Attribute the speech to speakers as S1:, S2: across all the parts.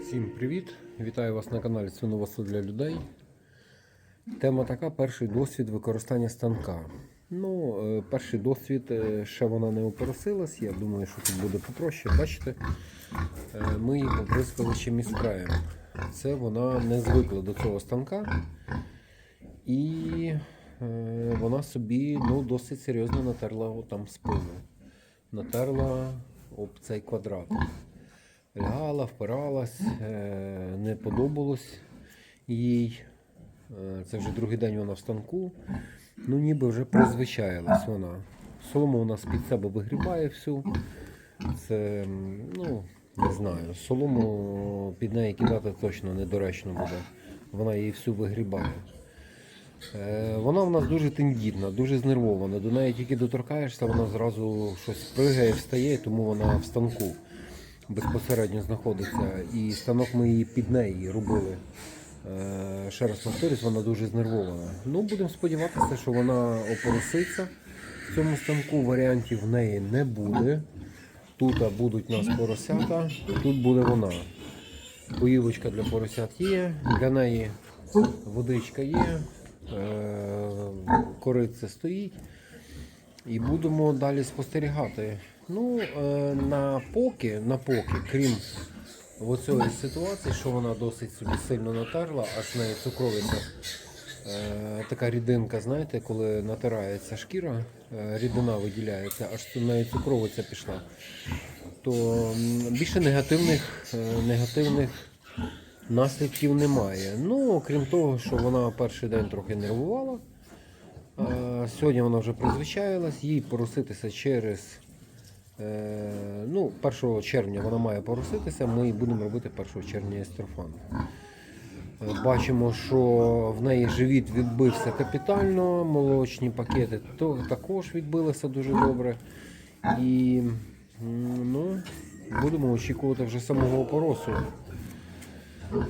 S1: Всім привіт! Вітаю вас на каналі Свиноводство для людей. Тема така: перший досвід використання станка. Ну, е, перший досвід е, ще вона не опоросилась. Я думаю, що тут буде попроще. Бачите, е, ми її побризкали чимось краєм. Це вона не звикла до цього станка. І вона собі ну, досить серйозно натерла там спину. Натерла об цей квадрат. Лягала, впиралась, е, не подобалось їй. Е, Це вже другий день вона в станку. Ну, ніби вже призвичаїлась вона. Солому у нас під себе вигрібає всю. Це, ну, не знаю, солому під неї кидати точно недоречно буде. Вона її всю вигрібає. Е, Вона в нас дуже тендітна, дуже знервована. До неї тільки доторкаєшся, вона зразу щось пригає, встає, тому вона в станку безпосередньо знаходиться. І станок ми її під неї робили. Е, Ще раз повторюсь, вона дуже знервована. Ну, будемо сподіватися, що вона опороситься. В цьому станку варіантів в неї не буде. Тут будуть у нас поросята, тут буде вона. Поївочка для поросят є, для неї водичка є, кориця стоїть. І будемо далі спостерігати. Ну, е, на поки, на поки, крім оцієї ситуації, що вона досить собі сильно натерла, аж неї цукровиця. Е, така рідинка, знаєте, коли натирається шкіра, е, рідина виділяється, аж неї цукровиця пішла. То більше негативних, е, негативних наслідків немає. Ну, окрім того, що вона перший день трохи нервувала. Е, Сьогодні вона вже призвичаїлась, їй пороситися через е, ну, 1 червня вона має пороситися, ми будемо робити 1 червня естрофан. Е, Бачимо, що в неї живіт відбився капітально, молочні пакети також відбилися дуже добре. І ну, будемо очікувати вже самого опоросу.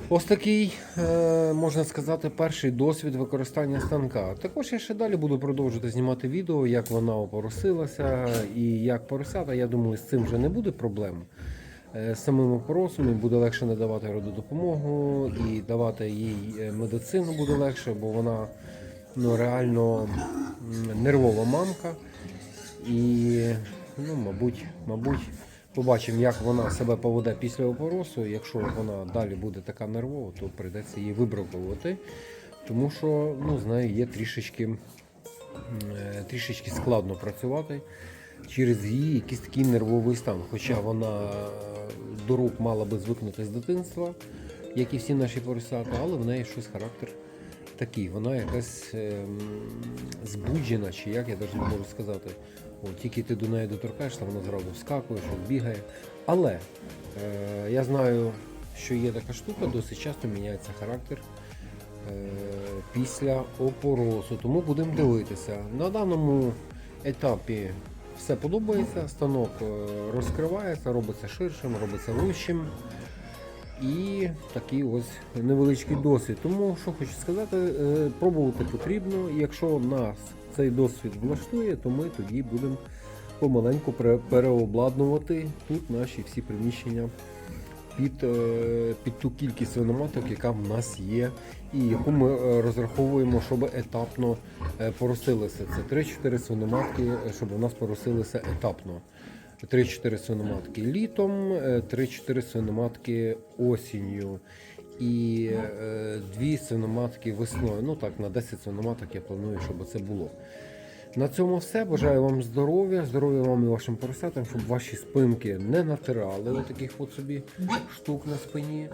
S1: Ось такий, е, можна сказати, перший досвід використання станка. Також я ще далі буду продовжувати знімати відео, як вона опоросилася і як поросята. Я думаю, з цим вже не буде проблем. Е, З самим опоросом буде легше надавати рододопомогу і давати їй е, медицину буде легше, бо вона ну, реально нервова мамка. І, ну, мабуть, мабуть, побачимо, як вона себе поведе після опоросу. Якщо вона далі буде така нервова, то прийдеться її вибраковувати. Тому що ну, з нею є трішечки, е, трішечки складно працювати через її якийсь такий нервовий стан. Хоча вона е, до рук мала би звикнути з дитинства, як і всі наші поросята, але в неї щось характер такий. Вона якась ем, збуджена, чи як я навіть не можу сказати. От, тільки ти до неї доторкаєшся, вона зразу вскакує, щось бігає. Але е, я знаю, що є така штука, досить часто міняється характер е, після опоросу. Тому будемо дивитися. На даному етапі все подобається, станок е, розкривається, робиться ширшим, робиться вищим. І такий ось невеличкий досвід. Тому що хочу сказати, е, пробувати потрібно. Якщо нас цей досвід влаштує, то ми тоді будемо помаленьку переобладнувати тут наші всі приміщення під, е, під ту кількість свиноматок, яка в нас є, і яку ми е, розраховуємо, щоб етапно поросилися. Це 3-4 свиноматки, щоб у нас поросилися етапно. 3-4 свиноматки літом, е, 3-4 свиноматки осінню і е, дві свиноматки весною. Ну так, на 10 свиноматок я планую, щоб це було. На цьому все. Бажаю вам здоров'я, здоров'я вам і вашим поросятам, щоб ваші спинки не натирали таких от собі штук на спині.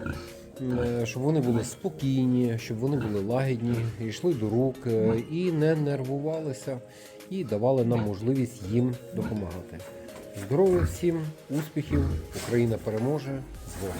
S1: Е, Щоб вони були спокійні, щоб вони були лагідні, йшли до рук е, і не нервувалися, і давали нам можливість їм допомагати. Здоров'я всім, успіхів! Україна переможе з Богом!